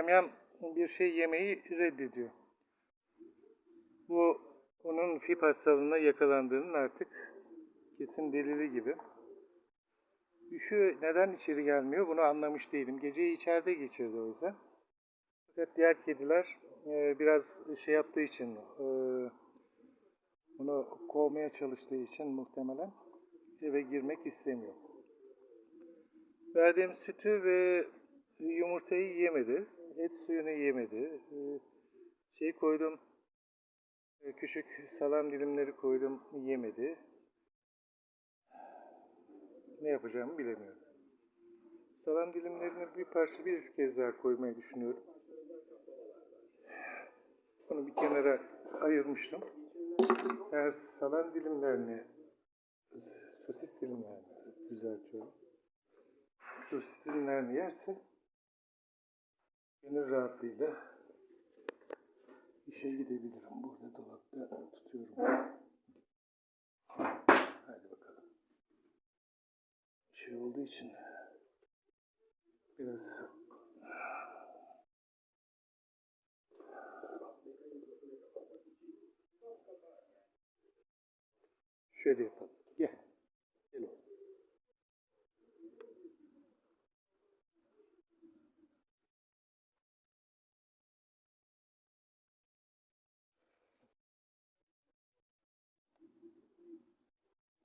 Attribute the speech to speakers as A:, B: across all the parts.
A: Yamyam bir şey yemeyi reddediyor. Bu onun fib hastalığına yakalandığının artık kesin delili gibi. Üşüyor, neden içeri gelmiyor bunu anlamış değilim. Geceyi içeride geçirdi o yüzden. Fakat diğer kediler e, biraz şey yaptığı için, e, onu kovmaya çalıştığı için muhtemelen eve girmek istemiyor. Verdiğim sütü ve yumurtayı yemedi. Et suyunu yemedi. E, şey koydum, e, küçük salam dilimleri koydum, yemedi. Ne yapacağımı bilemiyorum. Salam dilimlerini bir parça bir kez daha koymayı düşünüyorum. Bunu bir kenara ayırmıştım. Eğer salam dilimlerini, sosis dilimlerini düzeltiyorum. Sosis dilimlerini yerse gönül rahatlığıyla işe gidebilirim. Burada dolapta tutuyorum. Hadi bakalım. Şey olduğu için biraz şöyle yapalım. Gel. Gel oğlum.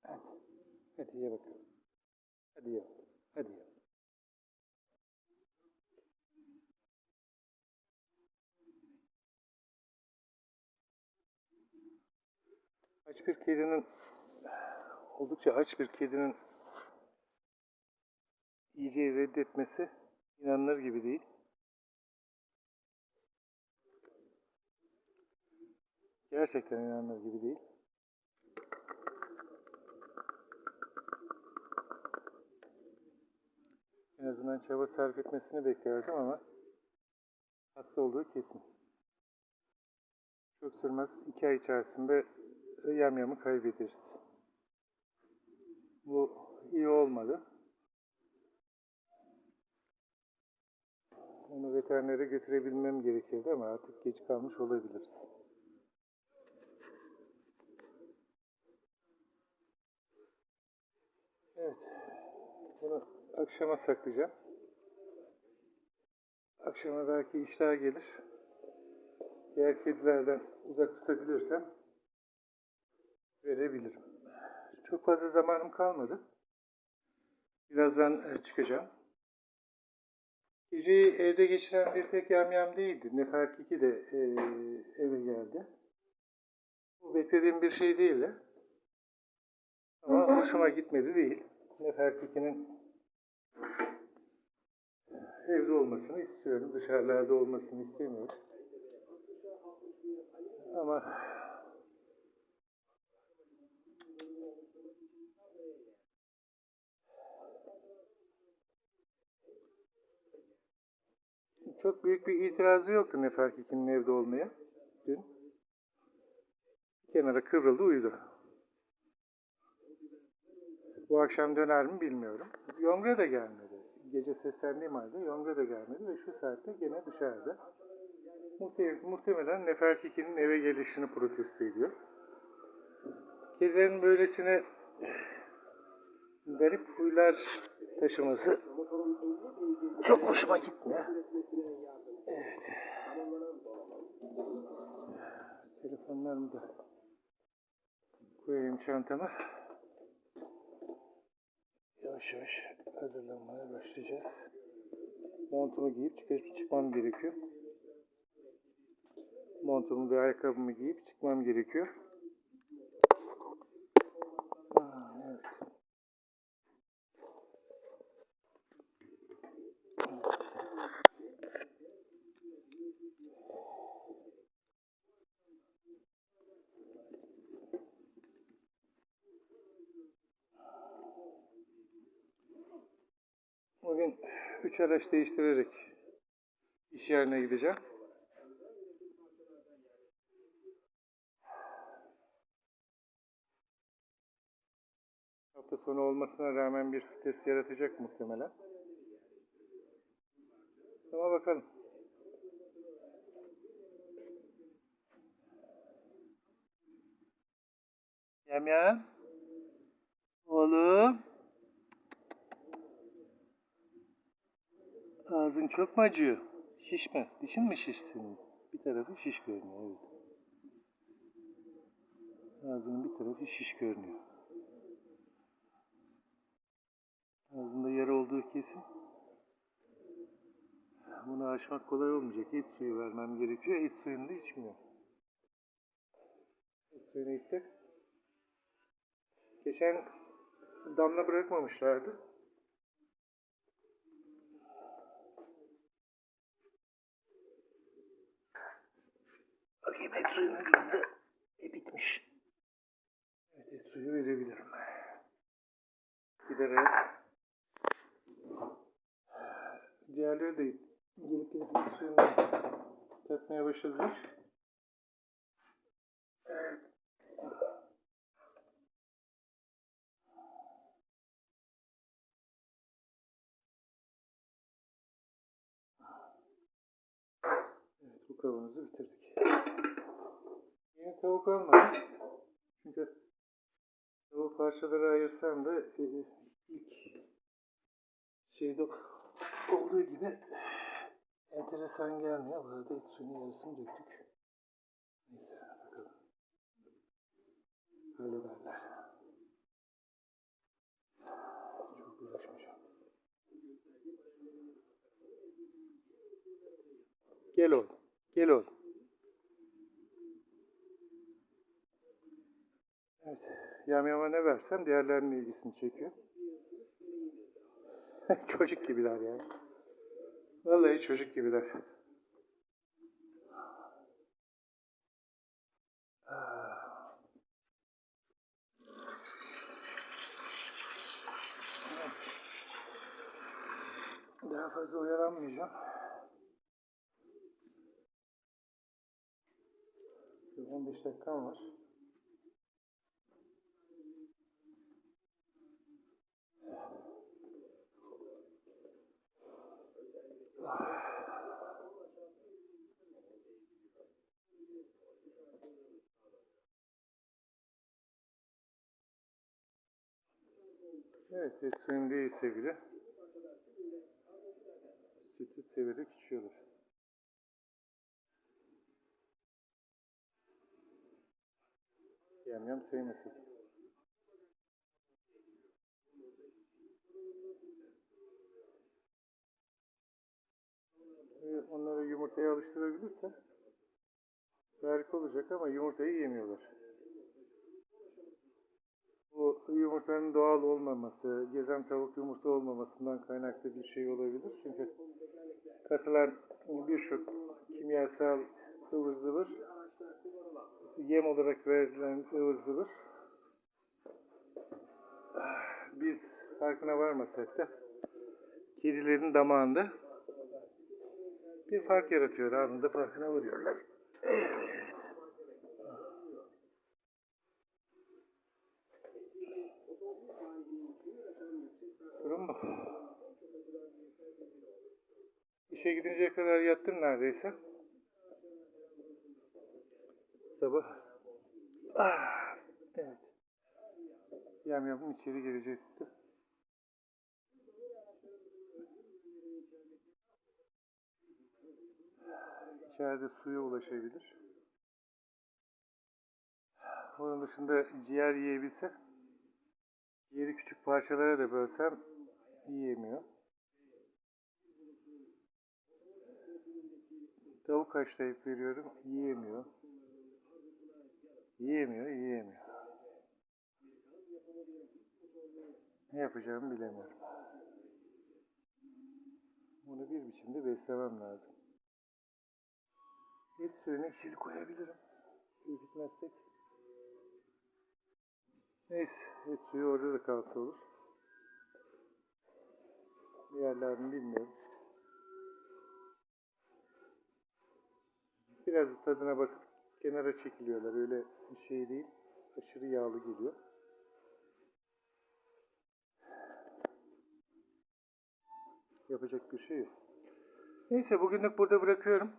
A: Hadi. Hadi ye bakalım. Hadi ye. Hadi. Aç bir kedinin oldukça aç bir kedinin yiyeceği reddetmesi inanılır gibi değil. Gerçekten inanılır gibi değil. En azından çaba sarf etmesini beklerdim ama hasta olduğu kesin. Çok sürmez. iki ay içerisinde yamyamı kaybederiz. Bu iyi olmadı. Onu veterinere götürebilmem gerekirdi ama artık geç kalmış olabiliriz. Evet. Bunu akşama saklayacağım. Akşama belki iştah gelir. Diğer kedilerden uzak tutabilirsem verebilirim. Çok fazla zamanım kalmadı. Birazdan e, çıkacağım. Geceyi evde geçiren bir tek yamyam değildi. Nefer Kiki de e, eve geldi. Bu beklediğim bir şey değildi. Ama hoşuma gitmedi değil. Nefer Kiki'nin evde olmasını istiyorum. Dışarılarda olmasını istemiyorum. Ama çok büyük bir itirazı yoktu Neferkik'in evde olmaya dün. Kenara kıvrıldı uyudu. Bu akşam döner mi bilmiyorum. Yonga da gelmedi. Gece seslendiğim halde Yonga da gelmedi ve şu saatte gene dışarıda. Muhte- muhtemelen Neferkiki'nin eve gelişini protesto ediyor. Kedilerin böylesine garip huylar taşıması çok hoşuma gitmiyor. Evet. Telefonlarımı da koyayım çantama. Yavaş yavaş hazırlanmaya başlayacağız. Montumu giyip çıkıp çıkmam gerekiyor. Montumu ve ayakkabımı giyip çıkmam gerekiyor. 3 araç değiştirerek iş yerine gideceğim. Hafta sonu olmasına rağmen bir stres yaratacak muhtemelen. Ama bakalım. Yem yem. Oğlum. Ağzın çok mu acıyor? Şişme. Dişin mi şiş senin? Bir tarafı şiş görünüyor evet. Ağzının bir tarafı şiş görünüyor. Ağzında yara olduğu kesin. Bunu aşmak kolay olmayacak. Et suyu vermem gerekiyor. Et suyunu da içmiyor. Et suyunu içsek. Geçen damla bırakmamışlardı. Bakayım et suyunun günde e, bitmiş. Evet et suyu verebilirim. Giderek. Diğerleri de gelip gelip et suyunu tatmaya başladılar. Evet bu kavanozu bitirdik. Yeni tavuk almadım. Çünkü tavuk parçalara ayırsam da e, ilk şeyde olduğu gibi enteresan gelmiyor. Bu arada et suyunun yarısını döktük. Neyse bakalım. Hallederler. Çok uğraşmayacağım. Gel oğlum. Gel oğlum. Evet. Yamyama ne versem diğerlerinin ilgisini çekiyor. çocuk gibiler ya. Vallahi çocuk gibiler. Ah. Daha fazla oyalanmayacağım. Bir 15 dakikam var. Evet, et suyum değilse bile sütü severek içiyorlar. Yam yam sevmesin. Ve Onları yumurtaya alıştırabilirsen harika olacak ama yumurtayı yemiyorlar. Bu yumurtanın doğal olmaması, gezen tavuk yumurta olmamasından kaynaklı bir şey olabilir. Çünkü katılan birçok kimyasal ıvır zıvır yem olarak verilen ıvır zıvır biz farkına varmasak da kedilerin damağında bir fark yaratıyor. Anında farkına varıyorlar. Evet. Durum bu. İşe gidinceye kadar yattım neredeyse. Sabah. Ah, evet. Yamyamın içeri gelecekti. İçeride suya ulaşabilir. Onun dışında ciğer yiyebilse, ciğeri küçük parçalara da bölsem yiyemiyor. Tavuk haşlayıp veriyorum, yiyemiyor. Yiyemiyor, yiyemiyor. Ne yapacağımı bilemiyorum. Bunu bir biçimde beslemem lazım. Et suyuna içeri koyabilirim. İyi gitmezsek. Neyse, et suyu orada da kalsa olur. Diğerlerini bilmiyorum. Biraz tadına bakıp kenara çekiliyorlar. Öyle bir şey değil. Aşırı yağlı geliyor. Yapacak bir şey yok. Neyse bugünlük burada bırakıyorum.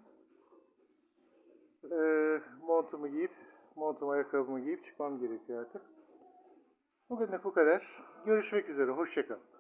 A: Ee, montumu giyip, montumu ayakkabımı giyip çıkmam gerekiyor artık. Bugünlük bu kadar. Görüşmek üzere. Hoşçakalın.